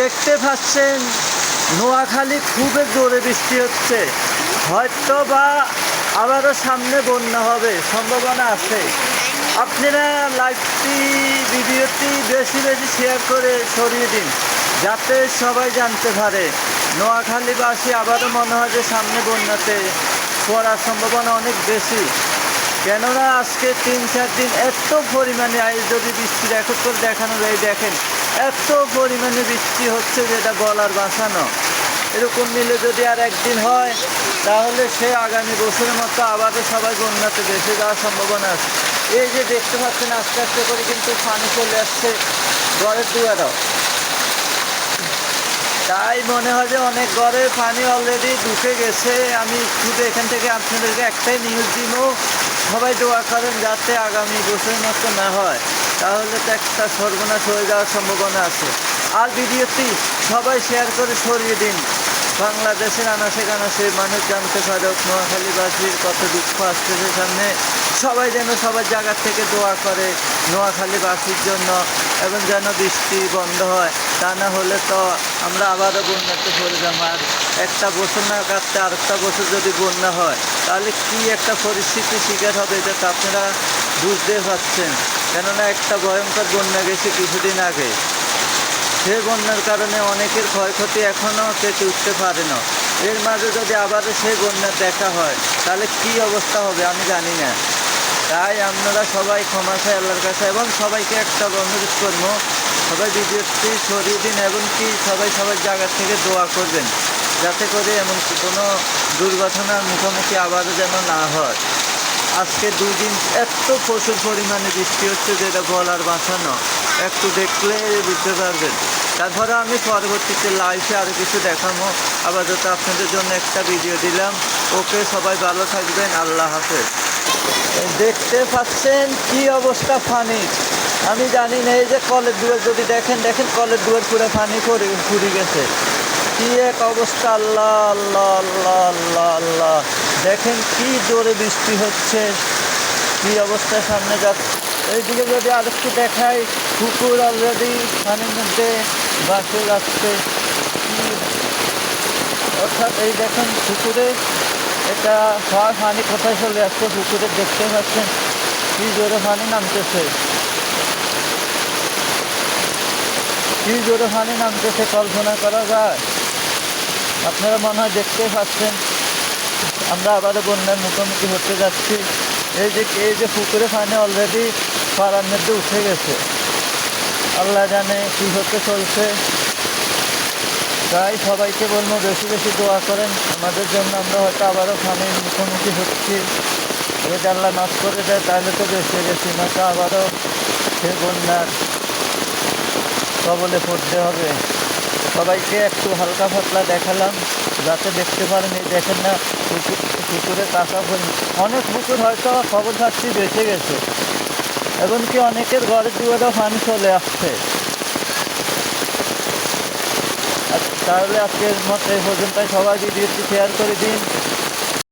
দেখতে পাচ্ছেন, নোয়াখালী খুবই জোরে বৃষ্টি হচ্ছে। হয়তো বা আবারও সামনে বন্যা হবে, সম্ভাবনা আছে। আপনারা লাইভটি, ভিডিওটি বেশি বেশি শেয়ার করে সরিয়ে দিন, যাতে সবাই জানতে পারে। নোয়াখালীবাসী আবারও মনে হয় যে সামনে বন্যাতে পড়ার সম্ভাবনা অনেক বেশি। কেননা আজকে তিন, চার দিন এত পরিমাণে যদি বৃষ্টি রেকর্ড করে দেখানো যায় দেখেন, এত পরিমাণে বৃষ্টি হচ্ছে যেটা বলার বাঁচানো এরকম মিলে যদি আর একদিন হয়, তাহলে সে আগামী বছরের মতো আবারও সবাই বন্যাতে বেঁচে যাওয়ার সম্ভাবনা আছে। এই যে দেখতে পাচ্ছেন, আস্তে আস্তে করে কিন্তু পানি চলে আসছে ঘরের দুয়ারও তাই মনে হয় যে অনেক ঘরে পানি অলরেডি ঢুকে গেছে। আমি শুধু এখান থেকে আপনাদেরকে একটাই নিউজ দিব সবাই দোয়া করেন যাতে আগামী বছর মতো না হয়। তাহলে তো একটা সর্বনাশ হয়ে যাওয়ার সম্ভাবনা আছে। আর ভিডিওটি সবাই শেয়ার করে সরিয়ে দিন। বাংলাদেশের আনাসে কানাসে মানুষ জানতে পারে, নোয়াখালীবাসীর কত দুঃখ আসতেছে সামনে। সবাই যেন সবার জায়গার থেকে দোয়া করে নোয়াখালীবাসীর জন্য এবং যেন বৃষ্টি বন্ধ হয়, তা না হলে তো আমরা আবারও বন্যাতে পড়ে যাব। আর একটা বছর না কাটতে আরেকটা বছর যদি বন্যা হয়, তাহলে কি একটা পরিস্থিতির শিকার হবে এটা তো আপনারা বুঝতে পারছেন। কেননা একটা ভয়ঙ্কর বন্যা গেছে কিছুদিন আগে। সে বন্যার কারণে অনেকের ক্ষয়ক্ষতি এখনও কেটে উঠতে পারে না। এর মাঝে যদি আবারও সেই বন্যার দেখা হয়, তাহলে কি অবস্থা হবে আমি জানি না। তাই আপনারা সবাই ক্ষমা চাই আল্লাহর কাছে এবং সবাইকে একটা অনুরোধ করব সবাই ভিডিওটি সরিয়ে দিন এবং কি সবাই সবার জায়গা থেকে দোয়া করবেন, যাতে করে এমন কোনো দুর্ঘটনার মুখোমুখি আবারও যেন না হয়। আজকে দুই দিন এত প্রচুর পরিমাণে বৃষ্টি হচ্ছে, যেটা বলার বাঁচানো একটু দেখলে বুঝতে পারবেন। তারপরে আমি পরবর্তীতে লাইভে আরও কিছু দেখাবো। আপাতত আপনাদের জন্য একটা ভিডিও দিলাম। ওকে সবাই ভালো থাকবেন। আল্লাহ হাফেজ। দেখতে পাচ্ছেন কি অবস্থা ফানি? আমি জানি না, এই যে কলের দুয়ার যদি দেখেন দেখেন কলের দুয়ার পুরো ফানি করে ফুরি গেছে। কি এক অবস্থা, আল্লাহ আল্লাহ আল্লাহ আল্লাহ আল্লাহ। দেখেন কি জোরে বৃষ্টি হচ্ছে, কি অবস্থা সামনে যাচ্ছে। এইদিকে যদি আরেকটু দেখাই কুকুর অলরেডি পানির মধ্যে বাসে যাচ্ছে। অর্থাৎ এই দেখেন পুকুরে এটা হওয়ার পানি কোথায় চলে আসছে? পুকুরে দেখতে পাচ্ছেন। কি জোরে পানি নামতেছে। কি জোরে পানি নামতেছে কল্পনা করা যায়? আপনারা মনে হয় দেখতে পাচ্ছেন। আমরা আবারও বন্যার মুখোমুখি হতে যাচ্ছি। এই যে এই যে পুকুরে পানি অলরেডি পাড়ার মধ্যে উঠে গেছে। আল্লাহ জানে কি হতে চলছে। তাই সবাইকে বলব বেশি বেশি দোয়া করেন। আমাদের জন্য আমরা হয়তো আবারও পানির মুখোমুখি হচ্ছি। যদি আল্লাহ মাফ করে দেয়, তাহলে তো বেঁচে গেছি না, তো আবারও সে বন্যার কবলে পড়তে হবে। সবাইকে একটু হালকা পাতলা দেখালাম, যাতে দেখতে পারেন, এই দেখেন না, পুকুর পুকুরে কাঁচা পরি অনেক পুকুর হয়তো খবর পাচ্ছি, বেঁচে গেছে। এমনকি অনেকের ঘরের দুয়ারেও পানি চলে আসছে আর তাহলে আজকের মতো এই পর্যন্তই। সবাই ভিডিওটি শেয়ার করে দিন।